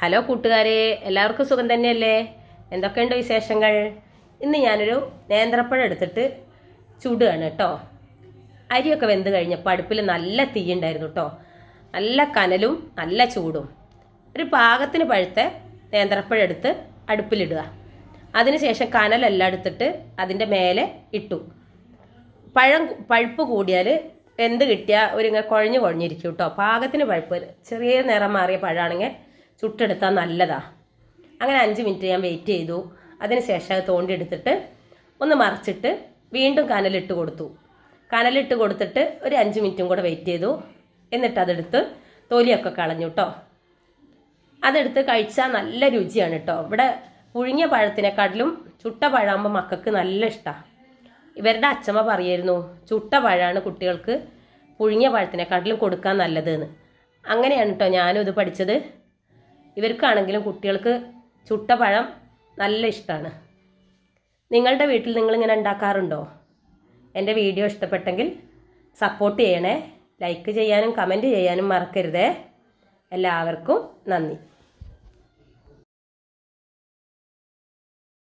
Hello കൂട്ടുകാരെ എല്ലാവർക്കും സുഖം തന്നെയല്ലേ? എന്തൊക്കെയുണ്ട് വിശേഷങ്ങൾ? ഇന്ന് ഞാനൊരു നേന്ത്രപ്പഴം എടുത്തിട്ട് ചുടുകയാണ് കേട്ടോ. അരിയൊക്കെ വെന്ത് കഴിഞ്ഞപ്പോൾ അടുപ്പിൽ നല്ല തീയുണ്ടായിരുന്നു കേട്ടോ. നല്ല കനലും നല്ല ചൂടും. ഒരു പാകത്തിന് പഴുത്ത നേന്ത്രപ്പഴം എടുത്ത് അടുപ്പിലിടുക. അതിനുശേഷം കനലെല്ലാം എടുത്തിട്ട് അതിന്റെ മേലെ ഇട്ടു. പഴം പഴുപ്പ് കൂടിയാൽ എന്ത് കിട്ടിയാൽ ഒരു കുഴഞ്ഞു കുഴഞ്ഞിരിക്കും കേട്ടോ. പാകത്തിന് പഴുപ്പ് ചെറിയ നിറം മാറിയ പഴമാണെങ്കിൽ ചുട്ടെടുത്താൽ നല്ലതാ. അങ്ങനെ അഞ്ച് മിനിറ്റ് ഞാൻ വെയിറ്റ് ചെയ്തു. അതിനുശേഷം അത് തോണ്ടി എടുത്തിട്ട് ഒന്ന് മറിച്ചിട്ട് വീണ്ടും കനലിട്ട് കൊടുത്തു. കനലിട്ട് കൊടുത്തിട്ട് ഒരു അഞ്ച് മിനിറ്റും കൂടെ വെയിറ്റ് ചെയ്തു. എന്നിട്ട് അതെടുത്ത് തൊലിയൊക്കെ കളഞ്ഞു കേട്ടോ അതെടുത്ത് കഴിച്ചാൽ നല്ല രുചിയാണ് കേട്ടോ ഇവിടെ പുഴുങ്ങിയ പഴത്തിനെക്കാട്ടിലും ചുട്ട പഴമാകുമ്പോൾ മക്കൾക്ക് നല്ല ഇഷ്ടമാണ് ഇവരുടെ അച്ഛമ്മ പറയായിരുന്നു ചുട്ട പഴമാണ് കുട്ടികൾക്ക് പുഴുങ്ങിയ പഴത്തിനെക്കാട്ടിലും കൊടുക്കാൻ നല്ലതെന്ന്. അങ്ങനെയാണ് കേട്ടോ ഞാനും ഇത് പഠിച്ചത്. ഇവർക്കാണെങ്കിലും കുട്ടികൾക്ക് ചുട്ട പഴം നല്ല ഇഷ്ടമാണ് നിങ്ങളുടെ വീട്ടിൽ നിങ്ങളിങ്ങനെ ഉണ്ടാക്കാറുണ്ടോ? എന്റെ വീഡിയോ ഇഷ്ടപ്പെട്ടെങ്കിൽ സപ്പോർട്ട് ചെയ്യണേ. ലൈക്ക് ചെയ്യാനും കമന്റ് ചെയ്യാനും മറക്കരുതേ. എല്ലാവർക്കും നന്ദി.